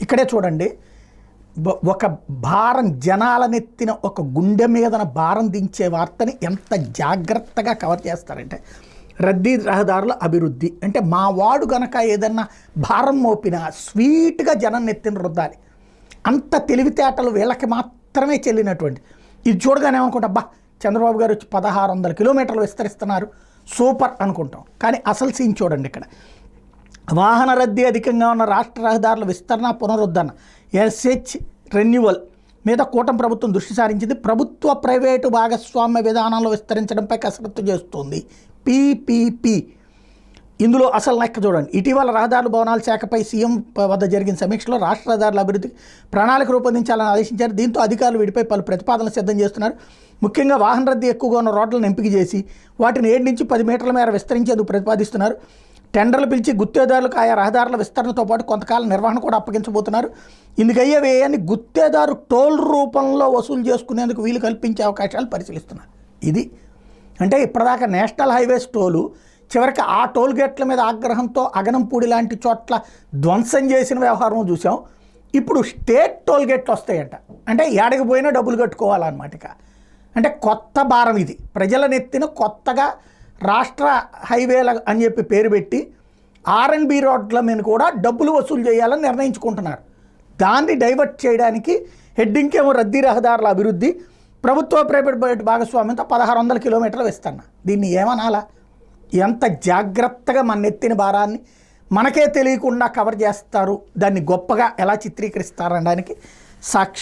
ఇక్కడే చూడండి. ఒక భారం జనాలనెత్తిన ఒక గుండె మీదన భారం దించే వార్తని ఎంత జాగ్రత్తగా కవర్ చేస్తారంటే రద్దీ రహదారుల అభివృద్ధి. అంటే మా వాడు గనక ఏదన్నా భారం మోపినా స్వీట్గా జనం నెత్తిన రుద్దాలి. అంత తెలివితేటలు వీళ్ళకి మాత్రమే చెల్లినటువంటి. ఇది చూడగానే అనుకుంటా బా చంద్రబాబు గారు వచ్చి పదహారు వందల కిలోమీటర్లు విస్తరిస్తున్నారు. సూపర్ అనుకుంటాం. కానీ అసలు సీన్ చూడండి ఇక్కడ. వాహన రద్దీ అధికంగా ఉన్న రాష్ట్ర రహదారుల విస్తరణ పునరుద్ధరణ ఎస్హెచ్ రెన్యువల్ మీద కూటమి ప్రభుత్వం దృష్టి సారించింది. ప్రభుత్వ ప్రైవేటు భాగస్వామ్య విధానంలో విస్తరించడంపై కసరత్తు చేస్తుంది పీపీపీ. ఇందులో అసలు లెక్క చూడండి. ఇటీవల రహదారుల భవనాల శాఖపై సీఎం వద్ద జరిగిన సమీక్షలో రాష్ట్ర రహదారుల అభివృద్ధి ప్రణాళిక రూపొందించాలని ఆదేశించారు. దీంతో అధికారులు వీటిపై పలు ప్రతిపాదనలు సిద్ధం చేస్తున్నారు. ముఖ్యంగా వాహన రద్దీ ఎక్కువగా ఉన్న రోడ్లను ఎంపిక చేసి వాటిని ఏడు నుంచి పది మీటర్ల మేర విస్తరించేందుకు ప్రతిపాదిస్తున్నారు. టెండర్లు పిలిచి గుత్తేదారులకు ఆయా రహదారుల విస్తరణతో పాటు కొంతకాలం నిర్వహణ కూడా అప్పగించబోతున్నారు. ఇందుకయ్యే వ్యయాన్ని గుత్తేదారు టోల్ రూపంలో వసూలు చేసుకునేందుకు వీలు కల్పించే అవకాశాలు పరిశీలిస్తున్నారు. ఇది అంటే ఇప్పటిదాకా నేషనల్ హైవేస్ టోలు చివరికి ఆ టోల్ గేట్ల మీద ఆగ్రహంతో అగనంపూడి లాంటి చోట్ల ధ్వంసం చేసిన వ్యవహారం చూసాం ఇప్పుడు స్టేట్ టోల్ గేట్లు వస్తాయంట. అంటే ఏడకి పోయినా డబ్బులు కట్టుకోవాలన్నమాట ఇక. అంటే కొత్త భారం ఇది. ప్రజల నెత్తిన కొత్తగా రాష్ట్ర హైవేల అని చెప్పి పేరు పెట్టి ఆర్ఎన్బి రోడ్ల మీద కూడా డబ్బులు వసూలు చేయాలని నిర్ణయించుకుంటున్నారు. దాన్ని డైవర్ట్ చేయడానికి హెడ్డింగ్ ఏమో రద్దీ రహదారుల అభివృద్ధి ప్రభుత్వ ప్రైవేట్ భాగస్వామ్యంతో పదహారు వందల కిలోమీటర్లు వేస్తాను దీన్ని ఏమనాలా? ఎంత జాగ్రత్తగా మన నెత్తిన భారాన్ని మనకే తెలియకుండా కవర్ చేస్తారు? దాన్ని గొప్పగా ఎలా చిత్రీకరిస్తారనడానికి సాక్ష్యం.